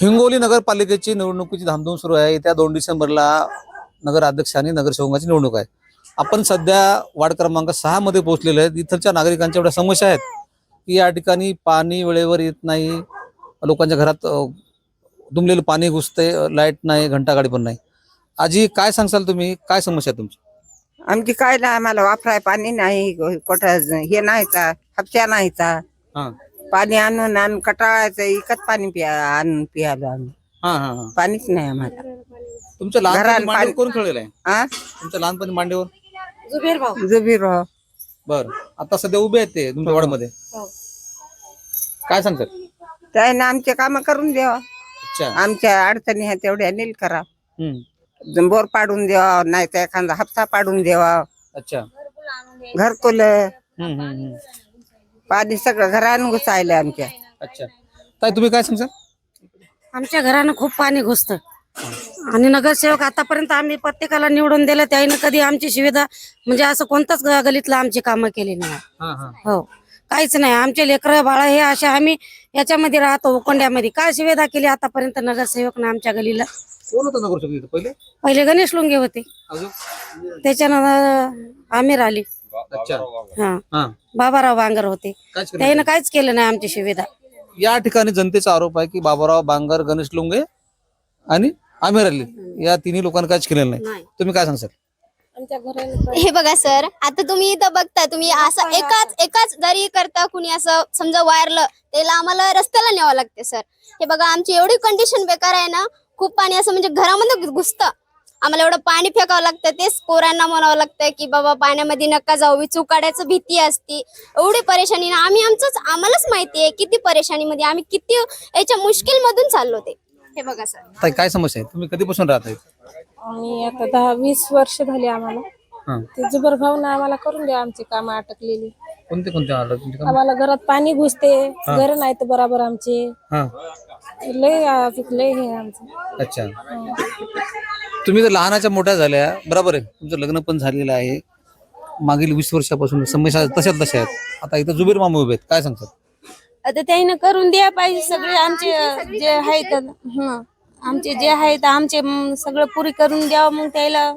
हिंगोली नगरपालिकेची निवडणुकीची धामधूम सुरू आहे. येत्या दोन डिसेंबरला नगराध्यक्ष आणि नगरसेवकाची निवडणूक आहे. आपण सध्या वार्ड क्रमांक सहा मध्ये पोहोचलेलो आहेत इथलच्या नागरिकांच्या एवढ्या समस्या आहेत की या ठिकाणी पाणी वेळेवर येत नाही. लोकांच्या घरात दुमलेलं पाणी घुसते लाइट नाही घंटागाडी पण नाही. आजी काय सांगसाल तुम्ही? काय समस्या आहे तुमची? आमची काय नाही आम्हाला वापराय पाणी नाही कुठं हे नाहीचा हापशा नाहीचा. हा. पाणी आणून आणून कटाळायचं इकत पाणी पिया आणून पियालो आम्ही. हा हा हा. पाणीच नाही आम्हाला. तुमच्या घराला लहानपणी मांडीवर पाणी- कोण खेळलेलं आहे? हा तुमच्या लहानपणी मांडीवर? जुबीर हो बर. आता सध्या उभे आहेत ते तुमच्या वार्डमध्ये. काय सांगतात? त्याने आमचे काम करून द्यावा. अच्छा. आमच्या अडचणी ह्या तेवढ्या नील करा. हम्म. बोर पाडून द्यावा नाही तर एखादा हप्ता पाडून द्यावा. अच्छा. घरकुल हम्म हम्म हम्म. पाणी सगळं घरानं घुसायलं आमच्या. अच्छा. ताई तुम्ही काय सांगता आमच्या घरानं खूप पाणी घुसतं. आणि नगरसेवक आतापर्यंत आम्ही प्रत्येकाला निवडून दिलं त्याने कधी आमची सुविधा म्हणजे असं कोणताच गलीतलं आमची कामं केली नाही. हा हा. हो. काहीच नाही. आमचे लेकरं बाळा हे असे आम्ही याच्यामध्ये राहतो उकोंड्यामध्ये. काय सुविधा केली आतापर्यंत नगरसेवकनं आमच्या गलीला? कोण होतं नगरसेवक इथं पहिले? पहिले गणेश लुंगे होते. अजून? त्याच्यानं आमिर आली अच्छा. हा. हा. बाबाराव बांगर होते. काय केलं? त्याने काहीच केलं नाही आमची सुविधा. या ठिकाणी जनतेचा आरोप आहे की बाबाराव बांगर गणेश लुंगे आणि आमिर अली या तिन्ही लोकांनी काहीच केलेलं नाही. नाही. तुम्ही काय सांगसाल? हे बघा सर आता तुम्ही इथं बघता तुम्ही असं एकाच एकाच जरी करता कुणी असं समजा वायरलं त्याला आम्हाला रस्त्याला न्यावं लागते सर. हे बघा आमची एवढी कंडिशन बेकार आहे ना खूप पाणी असं म्हणजे घरामध्ये घुस- घुसतं. आम्हाला एवढं पाणी फेकावं लागतं तेच पोरांना म्हणावं लागतं की बाबा पाण्यामध्ये नका जाऊ विचू काढायचं भीती असती. एवढी परेशानी ना आम्ही आमचंच आम्हालाच माहिती आहे किती परेशानीमध्ये आम्ही किती याच्या मुश्किल मधून चाललो ते. हे बघा सर. ताई काय समस्या आहे? तुम्ही कधीपासून राहत आहे आणि आता दहा वीस वर्ष झाली आम्हाला. हा. ते जुबर भाऊन आम्हाला करून द्या आमची कामं अटकलेली. कोणते कोणते आलं? तुमचे काम? आम्हाला घरात पाणी घुसते घर नाही तर बराबर आमचे. हा. लय आ- लय हे आमचं. अच्छा. तुम्ही तर लहानाच्या मोठ्या झाल्या. बरोबर आहे. तुमचं लग्न पण झालेलं आहे. मागील वीस वर्षापासून समस्या तशाच तशा आहेत. आता इथं जुबेर मामू उभे आहेत. काय सांगतात? आता त्याने करून द्या पाहिजे सगळे आमचे जे आहेत. हं. आमचे जे आहेत आमचे म, सगळं पुरी करून द्यावं मग त्याला.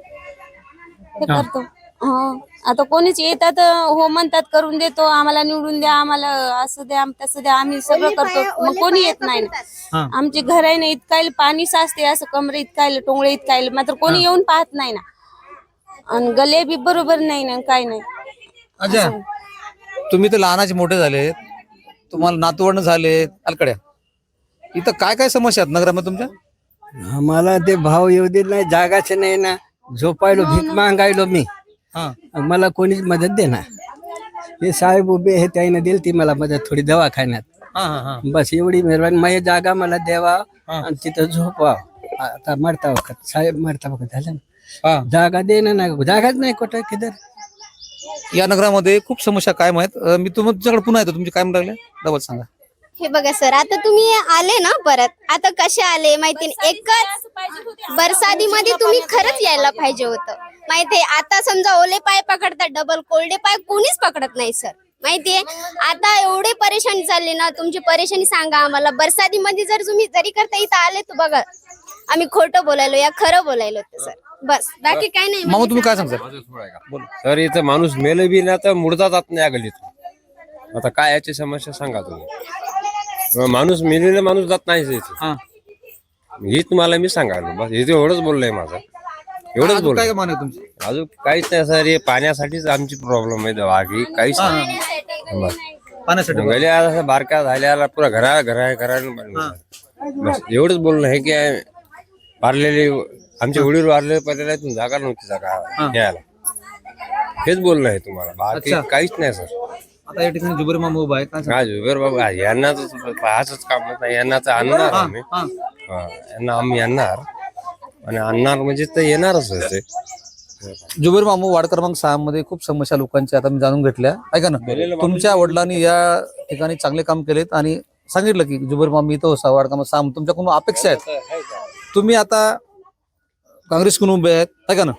हे. करतो. हं. आता कोणीच येतात हो म्हणतात करून देतो आम्हाला निवडून द्या आम्हाला असं द्या तसं द्या आम्ही सगळं करतो. मग कोणी येत नाही ना. आमचे घर आहे ना इतकायला पाणी साचते असं कमरे इतकायला टोंगळे इतकायला मात्र कोणी येऊन पाहत नाही ना. आणि गले बी बरोबर नाही ना काय नाही. अच्छा. तुम्ही तर लहानाचे मोठे झाले तुम्हाला नातवंड झाले अलकड्या. इथं काय काय समस्या आहेत नगरामध्ये तुमच्या? आम्हाला ते भाव येऊ देत नाही जागाच नाही ना. झोपायलो भीक मागायलो मी. मला कोणीच मदत देणार. हे साहेब उभे आहे त्याने दिली ती मला मदत थोडी दवाखान्यात. हा हा हा. बस एवढी मेहरबानी. माझी जागा मला द्यावा हा. आणि तिथं झोपवा. आता मरता वखत. साहेब मरता वखत झालं ना. हा. जागा देणं नाही. जागाच नाही कुठं किधर या नगरामध्ये खूप समस्या कायम आहेत. अं, मी तुम- तुमच्याकडे पुन्हा येतो. तुमची कायम लागले डबल सांगा. हे बघा सर आता तुम्ही आले ना परत. आता कसे आले माहिती नाही. एकाच बरसातीमध्ये तुम्ही खरंच यायला पाहिजे होतं. माहितीये आता समजा ओले पाय पकडतात डबल कोल्डे पाय कोणीच पकडत नाही सर माहितीये? आता एवढे परेशानी चालली ना तुमची परेशानी सांगा आम्हाला. बरसातीमध्ये जर तुम्ही जरी करता इथं आले तर बघा. आम्ही खोटं बोलायलो या खरं बोलायलो होतं सर बस बाकी काय नाही मामा तुम्ही काय सांगता? बोला तर इथं माणूस मेलं बी ना तर मुडता जात नाही या गलीतून आता काय याची समस्या सांगा तुम्ही. माणूस मेलेला माणूस जात नाही इथे. हा. ही तुम्हाला मी सांगायलो. बस इथे एवढंच बोललोय माझं. एवढंच अजून बोल काय आहे तुमची? अजून काहीच नाही सर हे पाण्यासाठीच आमची प्रॉब्लेम आहे बाकी काहीच नाही. बस. पाण्यासाठी गली आता बारक्या झाल्या पुरा घरा घरा घरा बस एवढंच बोलणं आहे की वारलेले आमचे वडील वारले पडलेले आहेत, जागा नव्हती जागा घ्यायला हेच बोलणं आहे तुम्हाला बाकी. काहीच नाही सर. आता या ठिकाणी जुबेर मामू उभा आहे काय? हा जुबेर बाबा यांना पाहायचंच काम नाही यांना तर आणणार आम्ही. हा. हा, यांना आम्ही आणणार. आणि आणणार म्हणजे तर येणारच आहे ते. जुबेर मामू वार्ड क्रमांक सहा मध्ये खूप समस्या लोकांच्या आता मी जाणून घेतल्या. ऐका ना तुमच्या वडिलांनी या ठिकाणी चांगले काम केलेत आणि सांगितलं की जुबेर मामी इथं होसा वार्ड क्रमांक सहा तुमच्याकडून अपेक्षा आहेत. तुम्ही आता काँग्रेसकडून उभे आहेत ऐका ना.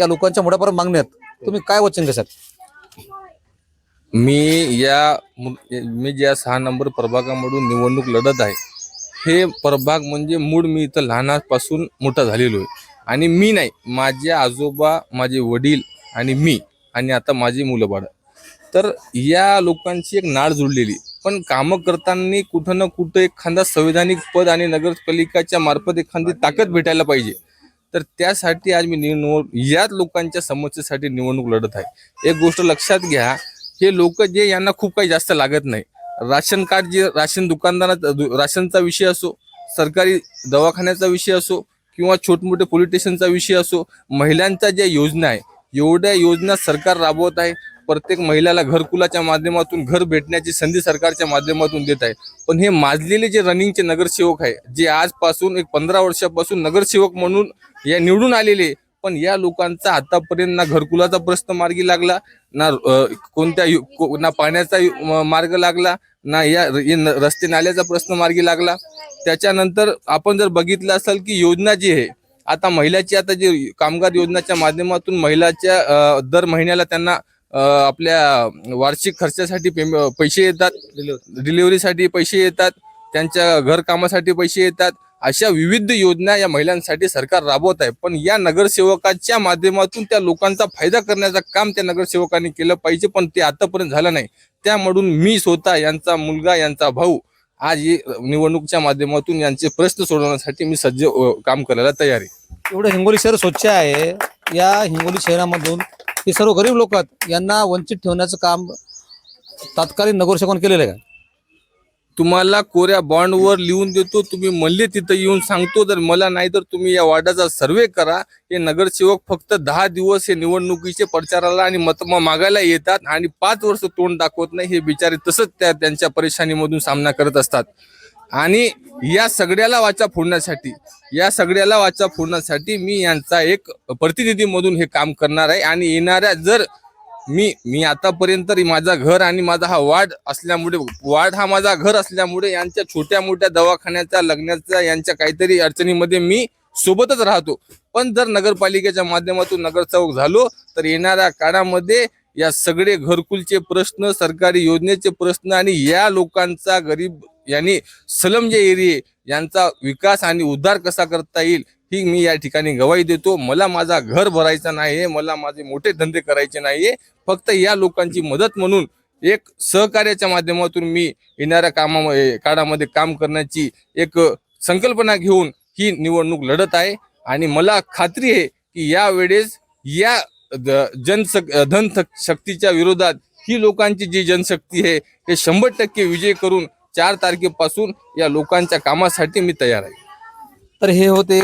या लोकांच्या मोठ्यापर्यंत मागण्या आहेत. तुम्ही काय वचन कशात मी या मु- मी ज्या सहा नंबर प्रभागामधून निवडणूक लढत आहे हे प्रभाग म्हणजे मूळ मी इथं लहानापासून मोठा झालेलो आहे. आणि मी नाही माझे आजोबा माझे वडील आणि मी आणि आता माझी मुलं बाळ. तर या लोकांची एक नाळ जुळलेली. पण कामं करताना कुठं ना कुठं एखादा संवैधानिक पद आणि नगरपालिकाच्या मार्फत एखादी ताकद भेटायला पाहिजे. तर त्यासाठी आज मी निवडणूक याच लोकांच्या समस्येसाठी निवडणूक लढत आहे. एक गोष्ट लक्षात घ्या हे लोक जे यांना खूप काही जास्त लागत नाही. राशन कार्ड जे राशन दुकानदाराचा दु- राशनचा विषय असो सरकारी दवाखान्याचा विषय असो किंवा छोटमोठे पोलीस स्टेशनचा विषय असो महिलांच्या ज्या योजना आहे एवढ्या योजना सरकार राबवत आहे. प्रत्येक महिलाला घरकुलाच्या माध्यमातून घर भेटण्याची संधी सरकारच्या माध्यमातून देत आहे. पण हे माजलेले जे रनिंगचे नगरसेवक आहे जे आजपासून एक पंधरा वर्षापासून नगरसेवक म्हणून या निवडून आलेले पण या लोकांचा आतापर्यंत ना घरकुलाचा प्रश्न मार्गी लागला ना कोणत्या यु- को- ना पाण्याचा मार्ग लागला ना या र- रस्ते नाल्याचा प्रश्न मार्गी लागला. त्याच्यानंतर आपण जर बघितलं असेल की योजना जी आहे आता महिलाची आता जे कामगार योजनाच्या माध्यमातून महिलाच्या अ, दर महिन्याला त्यांना अ, आपल्या वार्षिक खर्चासाठी पेम- पैसे येतात. डिलिव्हरीसाठी पैसे येतात. त्यांच्या घर कामासाठी पैसे येतात. अशा विविध योजना या महिलांसाठी सरकार राबवत आहे. पण या नगरसेवकाच्या माध्यमातून त्या लोकांचा फायदा करण्याचं काम त्या नगरसेवकांनी केलं पाहिजे पण ते आतापर्यंत झालं नाही. त्यामधून मी स्वतः यांचा मुलगा यांचा भाऊ आज हे निवडणूकच्या माध्यमातून यांचे प्रश्न सोडवण्यासाठी मी सज्ज काम करायला तयार आहे. एवढं हिंगोली शहर स्वच्छ आहे. या हिंगोली शहरामधून हे सर्व गरीब लोक यांना वंचित ठेवण्याचं काम तात्कालीन नगरसेवकांनी केलेलं आहे का? तुम्हाला कोऱ्या बॉन्डवर लिहून देतो तुम्ही म्हणले तिथं येऊन सांगतो जर मला नाही तर तुम्ही या वार्डाचा सर्वे करा. हे नगरसेवक फक्त दहा दिवस हे निवडणुकीचे प्रचाराला आणि मत मागायला येतात आणि पाच वर्ष तोंड दाखवत नाही हे बिचारे तसंच त्या त्यांच्या परेशानीमधून सामना करत असतात. आणि या सगळ्याला वाचा फोडण्यासाठी या सगळ्याला वाचा फोडण्यासाठी मी यांचा एक प्रतिनिधी म्हणून हे काम करणार आहे आणि येणाऱ्या जर मी मी आतापर्यंत माझा घर आणि माझा हा वार्ड असल्यामुळे वार्ड हा माझा घर असल्यामुळे यांच्या छोट्या मोठ्या दवाखान्याच्या लग्नाच्या यांच्या काहीतरी अडचणीमध्ये मी सोबतच राहतो. पण जर नगरपालिकेच्या माध्यमातून नगरसेवक झालो तर येणाऱ्या काळामध्ये या सगळे घरकुलचे प्रश्न सरकारी योजनेचे प्रश्न आणि या लोकांचा गरीब यांनी सलम जे एरिये यांचा विकास आणि उद्धार कसा करता येईल ही मी या ठिकाणी गवाही देतो. मला माझा घर भरायचा नाहीये मला माझे मोठे धंदे करायचे नाहीये. फक्त या लोकांची मदत म्हणून एक सहकार्याच्या माध्यमातून मी येणाऱ्या कामामध्ये काळामध्ये काम करण्याची एक संकल्पना घेऊन ही निवडणूक लढत आहे. आणि मला खात्री आहे की या वेळेस या द- धन शक्तीच्या विरोधात ही लोकांची जी जनशक्ती आहे ते शंभर टक्के विजय करून चार तारखेपासून या लोकांच्या कामासाठी मी तयार आहे. तर हे होते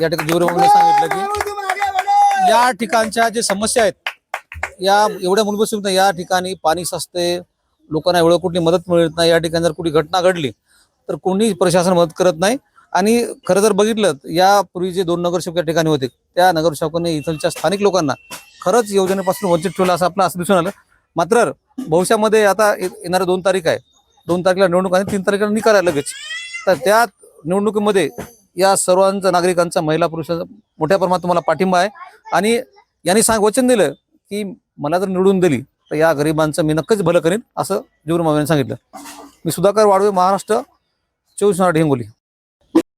या ठिकाणी सांगितलं की या ठिकाणच्या जे समस्या आहेत या एवढ्या मूलभूत सुविधा या ठिकाणी पाणी सस्ते लोकांना एवढं कुठली मदत मिळत नाही या ठिकाणी जर कुठली घटना घडली तर कोणी प्रशासन मदत करत नाही. आणि खरं जर बघितलं यापूर्वी जे दोन नगरसेवक या ठिकाणी होते त्या नगरसेवकांनी इथलच्या स्थानिक लोकांना खरंच योजनेपासून वंचित ठेवलं असं आपलं असं दिसून आलं. मात्र भविष्यामध्ये आता ये- येणाऱ्या दोन तारीख आहे. दोन तारखेला निवडणूक आणि तीन तारखेला निकाल आहे लगेच. तर त्या निवडणुकीमध्ये या सर्वांचा नागरिकांचा महिला पुरुषांचा मोठ्या प्रमाणात तुम्हाला पाठिंबा आहे. आणि यांनी सांग वचन दिलं की मला जर निवडून दिली तर या गरिबांचं मी नक्कीच भलं करेन असं जीवन मामाने सांगितलं. मी सुधाकर वाडवे महाराष्ट्र चोवीस मराठी हिंगोली